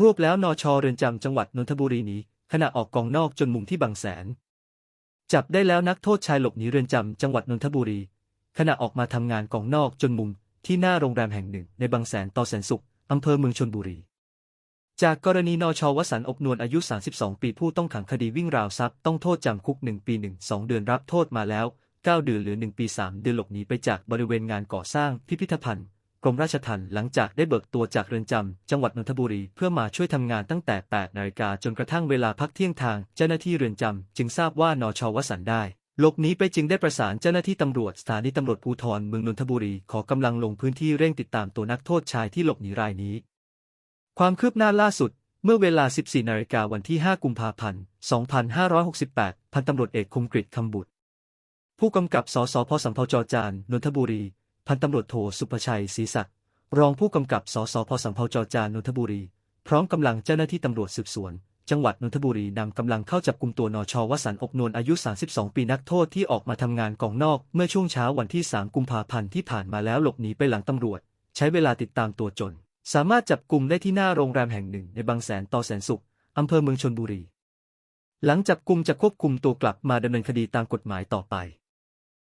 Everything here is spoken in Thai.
รวบแล้วนอชเรือนจำจังหวัดนนทบุรีนี้ ขณะออกกองนอกจนมุมที่บางแสน จับได้แล้วนักโทษชายหลบหนีเรือนจำจังหวัดนนทบุรี ขณะออกมาทำงานกองนอกจนมุมที่หน้าโรงแรมแห่งหนึ่งในบางแสนต่อแสนสุขอำเภอเมืองชนบุรี จากกรณีนชวสันต์อบนวลอายุ 32 ปีผู้ต้องขังคดีวิ่งราวทรัพย์ต้องโทษจำคุก 1 ปี 1 2 เดือนรับโทษมาแล้ว 9 เดือนเหลือ 1 ปี 3 เดือนหลบหนีไปจากบริเวณงานก่อสร้างพิพิธภัณฑ์ กรมราชทัณฑ์หลังจากได้เบิกตัวจากเรือนจำ จังหวัดนนทบุรีเพื่อมาช่วยทำงานตั้งแต่ 8 นาฬิกาจนกระทั่งเวลาพักเที่ยงทางเจ้าหน้าที่เรือนจำ จึงทราบว่านชวสันได้หลบหนีไปจึงได้ประสานเจ้าหน้าที่ตำรวจสถานีตำรวจภูธรเมืองนนทบุรีขอกำลังลงพื้นที่เร่งติดตามตัวนักโทษชายที่หลบหนีรายนี้ ความคืบหน้าล่าสุด เมื่อเวลา 14 นาฬิกาวันที่ 5 กุมภาพันธ์ 2568 พันตำรวจเอกคมกริตคำบุตรผู้กำกับสสพสัมภจจานนนทบุรี พันตำรวจโทสุภชัยศรีศักดิ์รองผู้กำกับสสพสัมภจอจานนทบุรี พร้อมกำลังเจ้าหน้าที่ตำรวจสืบสวน จังหวัดนนทบุรีนำกำลังเข้าจับกลุ่มตัวนชวสันต์อบนวลอายุ 32 ปีนักโทษที่ออกมาทำงานกองนอก เมื่อช่วงเช้าวันที่ 3 กุมภาพันธ์ที่ผ่านมาแล้วหลบหนีไปหลังตำรวจ ใช้เวลาติดตามตัวจน สามารถจับกลุ่มได้ที่หน้าโรงแรมแห่งหนึ่งในบางแสนต่อแสนสุขอำเภอเมืองชนบุรี หลังจับกลุ่มจะควบคุมตัวกลับมาดำเนินคดีตามกฎหมายต่อไป